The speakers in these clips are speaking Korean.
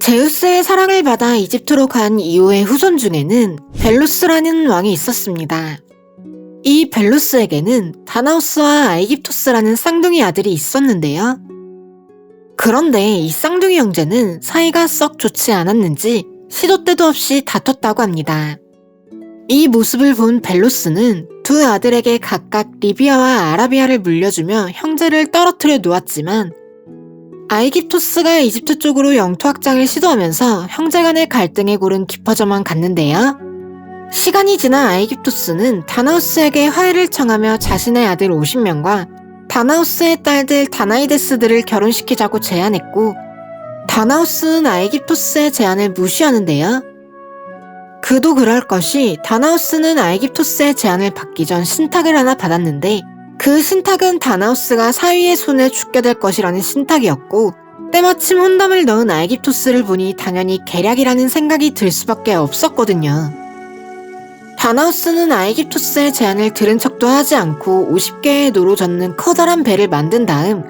제우스의 사랑을 받아 이집트로 간 이오의 후손 중에는 벨로스라는 왕이 있었습니다. 이 벨로스에게는 다나우스와 아이깁토스라는 쌍둥이 아들이 있었는데요. 그런데 이 쌍둥이 형제는 사이가 썩 좋지 않았는지 시도 때도 없이 다퉜다고 합니다. 이 모습을 본 벨로스는 두 아들에게 각각 리비아와 아라비아를 물려주며 형제를 떨어뜨려 놓았지만 아이깁토스가 이집트 쪽으로 영토 확장을 시도하면서 형제 간의 갈등의 골은 깊어져만 갔는데요. 시간이 지나 아이깁토스는 다나우스에게 화해를 청하며 자신의 아들 50명과 다나우스의 딸들 다나이데스들을 결혼시키자고 제안했고 다나우스는 아이깁토스의 제안을 무시하는데요. 그도 그럴 것이 다나우스는 아이깁토스의 제안을 받기 전 신탁을 하나 받았는데 그 신탁은 다나우스가 사위의 손에 죽게 될 것이라는 신탁이었고 때마침 혼담을 넣은 아이깁토스를 보니 당연히 계략이라는 생각이 들 수밖에 없었거든요. 다나우스는 아이깁토스의 제안을 들은 척도 하지 않고 50개의 노로 젓는 커다란 배를 만든 다음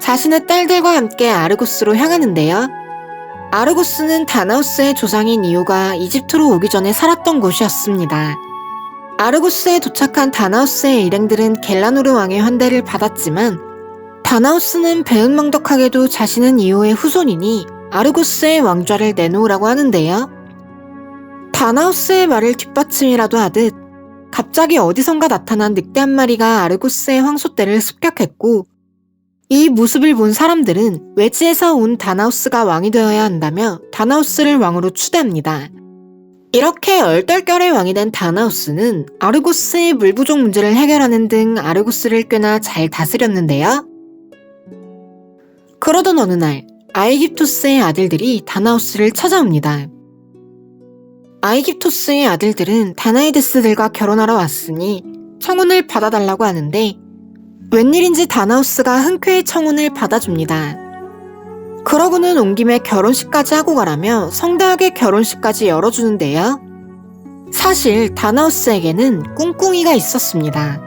자신의 딸들과 함께 아르고스로 향하는데요. 아르고스는 다나우스의 조상인 이오가 이집트로 오기 전에 살았던 곳이었습니다. 아르고스에 도착한 다나우스의 일행들은 겔라노르 왕의 환대를 받았지만 다나우스는 배은망덕하게도 자신은 이오의 후손이니 아르고스의 왕좌를 내놓으라고 하는데요. 다나우스의 말을 뒷받침이라도 하듯 갑자기 어디선가 나타난 늑대 한 마리가 아르고스의 황소떼를 습격했고 이 모습을 본 사람들은 외지에서 온 다나우스가 왕이 되어야 한다며 다나우스를 왕으로 추대합니다. 이렇게 얼떨결에 왕이 된 다나우스는 아르고스의 물 부족 문제를 해결하는 등 아르고스를 꽤나 잘 다스렸는데요. 그러던 어느 날 아이깁토스의 아들들이 다나우스를 찾아옵니다. 아이깁토스의 아들들은 다나이데스들과 결혼하러 왔으니 청혼을 받아달라고 하는데 웬일인지 다나우스가 흔쾌히 청혼을 받아줍니다. 그러고는 온 김에 결혼식까지 하고 가라며 성대하게 결혼식까지 열어주는데요. 사실 다나우스에게는 꿍꿍이가 있었습니다.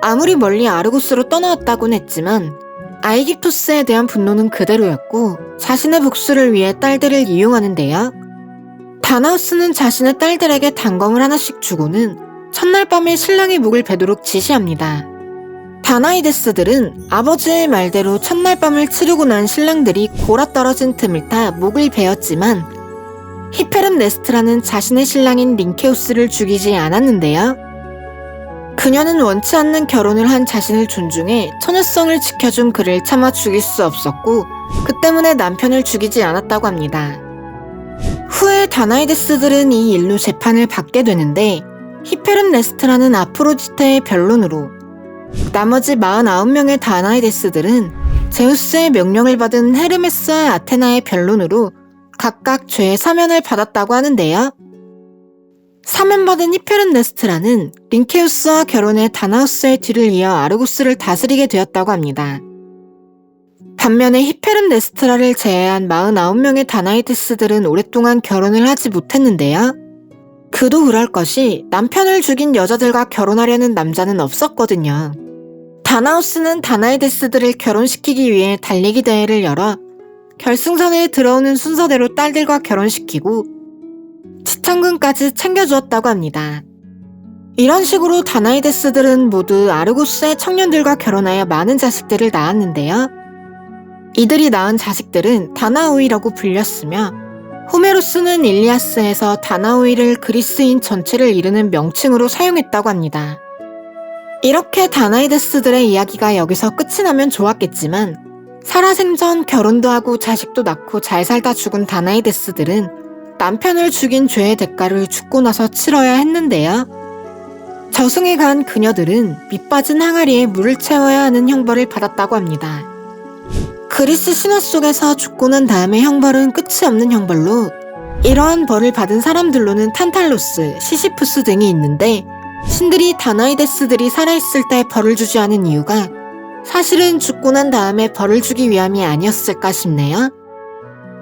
아무리 멀리 아르고스로 떠나왔다곤 했지만 아이깁토스에 대한 분노는 그대로였고 자신의 복수를 위해 딸들을 이용하는데요. 다나우스는 자신의 딸들에게 단검을 하나씩 주고는 첫날 밤에 신랑의 목을 베도록 지시합니다. 다나이데스들은 아버지의 말대로 첫날 밤을 치르고 난 신랑들이 골아 떨어진 틈을 타 목을 베었지만 히페름 네스트라는 자신의 신랑인 링케우스를 죽이지 않았는데요. 그녀는 원치 않는 결혼을 한 자신을 존중해 처녀성을 지켜준 그를 차마 죽일 수 없었고 그 때문에 남편을 죽이지 않았다고 합니다. 후에 다나이데스들은 이 일로 재판을 받게 되는데 히페름 네스트라는 아프로디테의 변론으로 나머지 49명의 다나이데스들은 제우스의 명령을 받은 헤르메스와 아테나의 변론으로 각각 죄의 사면을 받았다고 하는데요. 사면받은 히페름 네스트라는 링케우스와 결혼해 다나우스의 뒤를 이어 아르고스를 다스리게 되었다고 합니다. 반면에 히페름 네스트라를 제외한 49명의 다나이데스들은 오랫동안 결혼을 하지 못했는데요. 그도 그럴 것이 남편을 죽인 여자들과 결혼하려는 남자는 없었거든요. 다나우스는 다나이데스들을 결혼시키기 위해 달리기 대회를 열어 결승선에 들어오는 순서대로 딸들과 결혼시키고 지창금까지 챙겨주었다고 합니다. 이런 식으로 다나이데스들은 모두 아르고스의 청년들과 결혼하여 많은 자식들을 낳았는데요. 이들이 낳은 자식들은 다나우이라고 불렸으며 호메로스는 일리아스에서 다나우이를 그리스인 전체를 이르는 명칭으로 사용했다고 합니다. 이렇게 다나이데스들의 이야기가 여기서 끝이 나면 좋았겠지만 살아생전 결혼도 하고 자식도 낳고 잘 살다 죽은 다나이데스들은 남편을 죽인 죄의 대가를 죽고 나서 치러야 했는데요. 저승에 간 그녀들은 밑빠진 항아리에 물을 채워야 하는 형벌을 받았다고 합니다. 그리스 신화 속에서 죽고 난 다음의 형벌은 끝이 없는 형벌로 이러한 벌을 받은 사람들로는 탄탈로스, 시시푸스 등이 있는데 신들이 다나이데스들이 살아있을 때 벌을 주지 않은 이유가 사실은 죽고 난 다음에 벌을 주기 위함이 아니었을까 싶네요.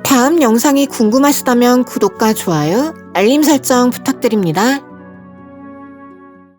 다음 영상이 궁금하시다면 구독과 좋아요, 알림 설정 부탁드립니다.